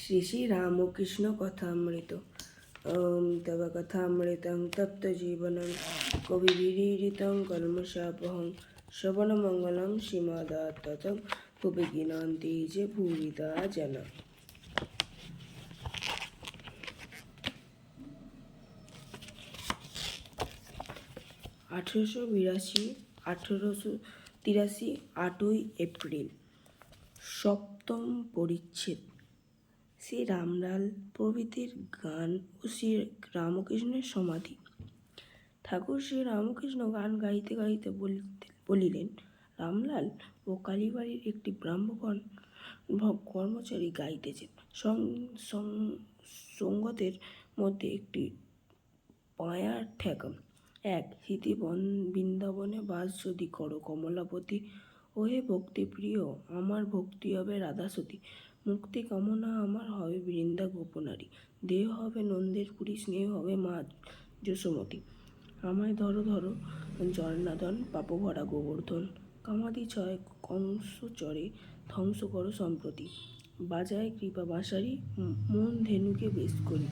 শ্রী শ্রী রামকৃষ্ণ কথামৃত ওম তব কথামৃতং তপ্ত জীবনং কবিবিরীরিতং কলমশাপহং শ্রবণমঙ্গলম কবি গিনন্তি যে ভূরিদা জনা আঠেরোশো বিরাশি, আঠেরোশো তিরাশি আটই এপ্রিল। সপ্তম পরিচ্ছেদ। শ্রী রামলাল প্রভৃতির গান ও শ্রী রামকৃষ্ণের সমাধি। ঠাকুর শ্রী রামকৃষ্ণ গান গাইতে গাইতে বলিলেন রামলাল ও কালীবাড়ির একটি ব্রাহ্মণ ভ- কর্মচারী সং- সঙ্গতের মধ্যে একটি পায়ার ঠেকাম এক স্মৃতি বন- বৃন্দাবনে বাস যদি করো কমলাপতি। ওহে ভক্তিপ্রিয়, আমার ভক্তি হবে রাধাসতী। মুক্তি কামনা আমার হবে বৃন্দা গোপনারী। দেহ হবে নন্দের পুরী স্নেহ হবে মা যশোমতী। আমায় ধরো ধরো জর্ণাদন পাপভরা গোবর্ধন। কামাদি ছয়, কংস চরে ধ্বংস করো সম্প্রতি। বাজায় কৃপা বাসারি মন ধেনুকে বেশ করি।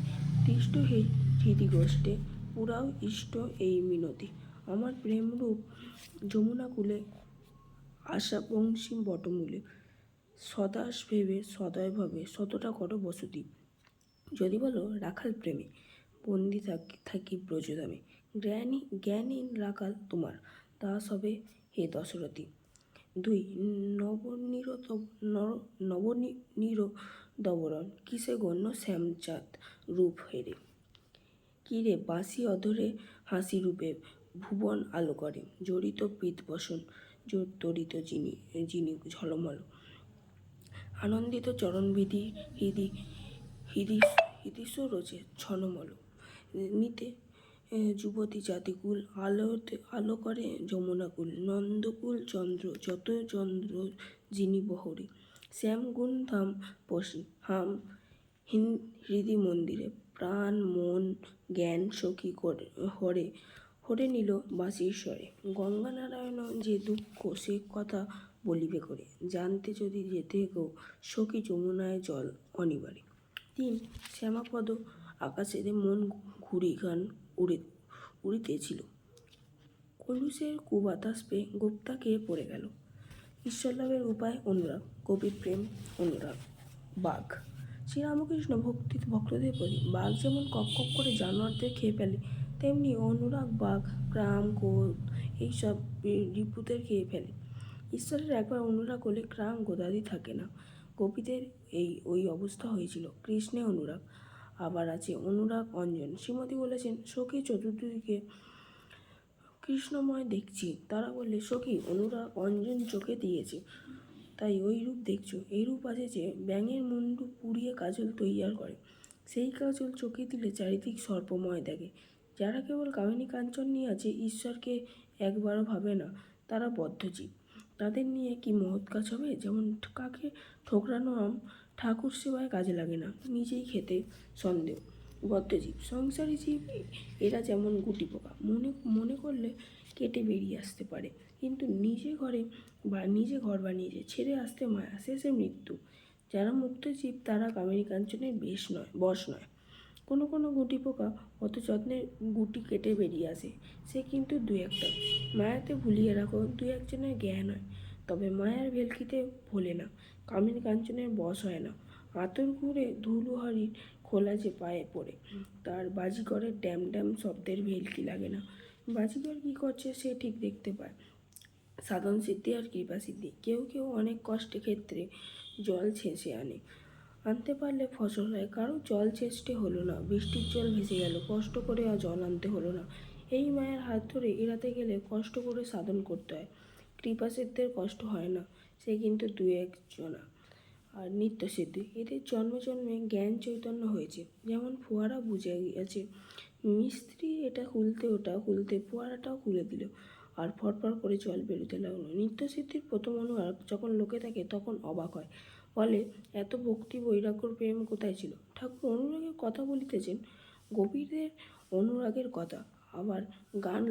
তিষ্ট হৃদি গোষ্ঠে, পুরাও ইষ্ট এই মিনতি। আমার প্রেমরূপ যমুনা কূলে আশা বংশী বটমূলে। সদাস ভেবে, সদয় ভাবে শতটা করো বসতি যদি বলো রাখাল প্রেমে, বন্দি থাকি থাকি ব্রজধামে, জ্ঞানী জ্ঞানী রাখাল তোমার দাস হবে হে দশরথী। দুই নবনীর নবনীর দবরণ, কিসে গণ্য শ্যামচাঁদ রূপ হেরে? কিরে বাসি অধরে হাসি রূপে ভুবন আলো করে? জড়িত পিত বসন জড়িত যিনি যিনি ঝলমল আনন্দিত চরণবিধি হৃদি হৃদি হৃদিস রোচে ছনমল নিতে যুবতী জাতিকুল আলোতে, আলো করে যমুনাকুল। নন্দকুল চন্দ্র, যত চন্দ্র যিনি বহরে, শ্যাম গুণ ধাম পশি, হাম হিন, হৃদি মন্দিরে প্রাণ, মন, জ্ঞান, সখী করে, হরে হরে নিল বাঁশির স্বরে। গঙ্গানারায়ণ যে দুঃখ, সে কথা বলিবে করে। জানতে যদি যেতে গো, সখী যমুনায় জল অনিবারে তিন, শ্যামাপদ আকাশের মন ঘুরি গান উড়ে, উড়িতেছিল। কলুষের কুবাতাস পেয়ে গুপ্তা খেয়ে পড়ে গেল। ঈশ্বরলাভের উপায় অনুরাগ, কবি প্রেম অনুরাগ, বাঘ। শ্রীরামকৃষ্ণ ভক্তি ভক্তদের প্রতি, বাঘ যেমন কক কক করে জানোয়ারদের খেয়ে ফেলে, তেমনি অনুরাগ, বাঘ ক্রাম ক্রোধ এইসব রিপুদের খেয়ে ফেলে। ঈশ্বরের একবার অনুরাগ হলে ক্রাম গোদাদি থাকে না। গোপীদের এই, ওই অবস্থা হয়েছিল। কৃষ্ণে অনুরাগ, আবার আছে অনুরাগ অঞ্জন। শ্রীমতী বলেছেন, সখী চতুর্দিকে কৃষ্ণময় দেখছি। তারা বললে, সখী, অনুরাগ অঞ্জন চোখে দিয়েছে। তাই ওই রূপ দেখছ। এই রূপ আছে যে, ব্যাঙের মুন্ডু পুড়িয়ে কাজল তৈয়ার করে। সেই কাজল চোখে দিলে চারিদিক সর্পময় দেখে। যারা কেবল কামিনী কাঞ্চন নিয়ে আছে, ঈশ্বরকে একবারও ভাবে না। তারা বদ্ধজীব। তাদের নিয়ে কি মহৎ কাজ হবে? যেমন কাকে ঠোকরানো আম ঠাকুর সেবায় কাজে লাগে না? নিজেই খেতে সন্দেহ। বদ্ধজীব সংসারী জীব, এরা যেমন গুটি পোকা, মনে মনে করলে কেটে বেরিয়ে আসতে পারে। কিন্তু নিজে ঘরে বা, নিজে ঘর বানিয়েছে ছেড়ে আসতে মায়া, শেষে মৃত্যু। যারা মুক্ত জীব, তারা কামিনী কাঞ্চনের বেশ নয়, বশ নয়। কোনো কোনো গুটি পোকা অত যত্নে গুটি কেটে বেরিয়ে আসে। সে কিন্তু দু একটা। মায়াতে ভুলিয়ে রাখো দু একজনের জ্ঞান হয়। তবে মায়ার ভেলকিতে ভোলে না। কামিনী কাঞ্চনের বশ হয় না। আতর ঘুরে ধুলো হাড়ির খোলা যে পায়ে পড়ে, তার বাজিকরের ড্যাম ড্যাম শব্দের ভেলকি লাগে না। বাজিকর কী করছে সে ঠিক দেখতে পায়। সাধন সিদ্ধি আর কৃপা সিদ্ধি। কেউ কেউ অনেক কষ্টে ক্ষেত্রে জল ছেঁচে আনে। আনতে পারলে ফসল হয়, কারও জল চেষ্টে হলো না, বৃষ্টির জল ভেসে গেল, কষ্ট করে আর জল আনতে হলো না। এই মায়ের হাত ধরে এড়াতে গেলে কষ্ট করে সাধন করতে হয় কৃপা সিদ্ধের কষ্ট হয় না, সে কিন্তু দু একজনা। আর নিত্য সিদ্ধি এদের জন্মে জন্মে জ্ঞান চৈতন্য হয়েছে, যেমন ফোয়ারা বুঝে গিয়েছে মিস্ত্রি এটা খুলতে ওটা খুলতে, ফোয়ারাটাও খুলে দিল, আর ফটফট করে জল বেরোতে লাগল। নিত্যসিদ্ধির প্রথম অনুরাগ যখন লোকে থাকে তখন অবাক হয় বলে এত ভক্তি বৈরাগ্যর প্রেম কোথায় ছিল? ঠাকুর অনুরাগের কথা বলিতেছেন, গোপীদের অনুরাগের কথা। আবার গান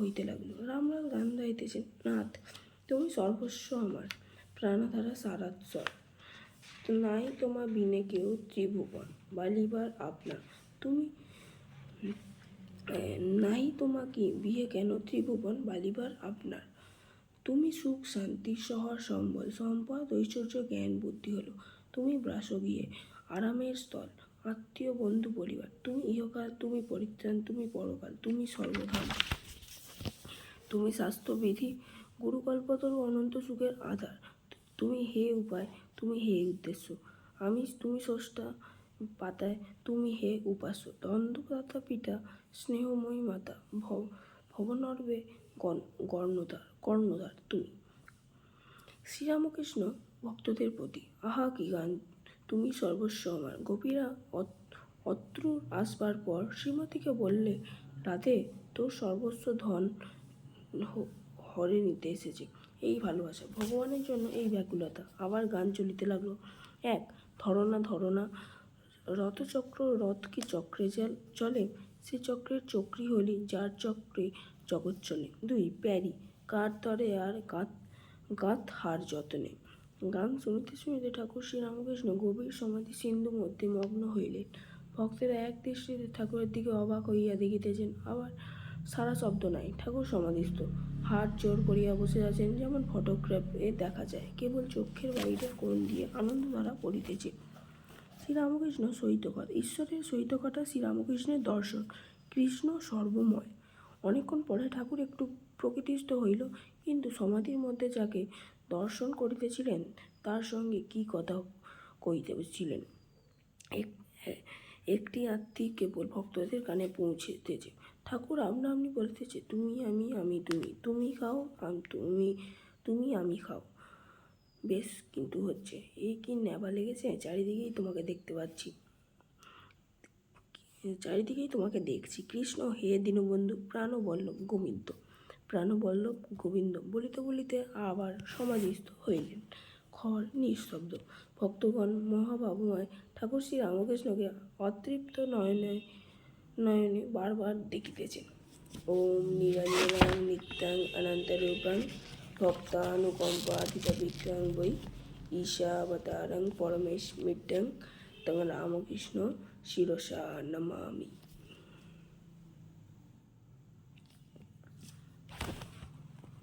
হইতে লাগল। রামলাল গান গাইতেছেন, নাথ, তুমি সর্বস্ব আমার, প্রাণধারা সারাৎসর নাই তোমা বিনে কেউ ত্রিভুবন, বালিবার আপনার। তুমি নাই তোমাকে বিয়ে কেন ত্রিভুবন, বালিবার আপনার? তুমি সুখ, শান্তি শহর সম্বল, সম্পদ, ঐশ্বর্য, জ্ঞান, বুদ্ধি হলো। তুমি ব্রাসগিয়ে, আরামের স্থল, আত্মীয়, বন্ধু, পরিবার। তুমি ইহকাল, তুমি পরিত্রাণ, তুমি পরকাল, তুমি সর্বধাম তুমি স্বাস্থ্যবিধি, গুরুকল্পতরু, অনন্ত সুখের আধার। তুমি হে উপায়, তুমি হে উদ্দেশ্য। আমি, তুমি স্রষ্টা পাতায়, তুমি হে উপাস্য। দ্বন্দ্বদাতা পিতা, স্নেহময়ী মাতা, ভব, ভবনর্বে গণ- গর্ণধার। কর্ণধার তুমি। শ্রীরামকৃষ্ণ ভক্তদের প্রতি, আহা কি গান, তুমি সর্বস্ব আমার। গোপীরা অত- অত্রুর আসবার পর শ্রীমতীকে বললে, রাধে, তোর সর্বস্ব ধন হরে নিতে এসেছে। এই ভালোবাসা, ভগবানের জন্য এই ব্যাকুলতা। আবার গান চলিতে লাগল। এক, ধরনা ধরনা, রথচক্র, রথ কি চক্রে চলে? সে চক্রের চক্রী হলি, যার চক্রে জগৎ চলে। দুই, প্যারি কার তরে আর গাত গাত হার যতনে। গান শুনিতে শুনিতে ঠাকুর শ্রীরামকৃষ্ণ গভীর সমাধি সিন্ধু মধ্যে মগ্ন হইলেন। ভক্তেরা এক দৃষ্টিতে ঠাকুরের দিকে অবাক হইয়া দেখিতেছেন, আবার সারা শব্দ নাই। ঠাকুর সমাধিস্থ। হাত জোর করিয়া বসে আছেন যেমন ফটোগ্রাফে দেখা যায়। কেবল চক্ষের বাইরে কোণ দিয়ে আনন্দ আনন্দধারা পড়িতেছে। শ্রীরামকৃষ্ণ সহিতকর ঈশ্বরের সহিতকটা শ্রীরামকৃষ্ণের দর্শন। কৃষ্ণ সর্বময়। অনেকক্ষণ পরে ঠাকুর একটু প্রকৃতিস্থ হইল। কিন্তু সমাধির মধ্যে যাকে দর্শন করিতেছিলেন, তার সঙ্গে কি কথা কইতেছিলেন একটি আত্মিক কেবল ভক্তদের কানে পৌঁছেতেছে ঠাকুর আপনা আপনি বলিতেছে, তুমি আমি আমি তুমি। তুমি খাও তুমি তুমি আমি খাও। বেশ, কিন্তু হচ্ছে এই কি নেবা লেগেছে? চারিদিকেই তোমাকে দেখতে পাচ্ছি। চারিদিকেই তোমাকে দেখছি। কৃষ্ণ, হে দীনবন্ধু, প্রাণবল্লভ গোবিন্দ। প্রাণবল্লভ গোবিন্দ বলিতে বলিতে আবার সমাধিস্থ হইলেন। খর নিঃশব্দ। ভক্তগণ মহাবাবুময় ঠাকুর শ্রী রামকৃষ্ণকে অতৃপ্ত নয়নে নয়নে বারবার দেখিতেছেন। ওম নিরঞ্জনাং নিত্যাং অনন্তরূপাং ভক্তানুকম্পাতিত বিক্রং বৈ ঈশাবতারং পরমেশ মিট্টং তং রামকৃষ্ণ শিরসা নমামি।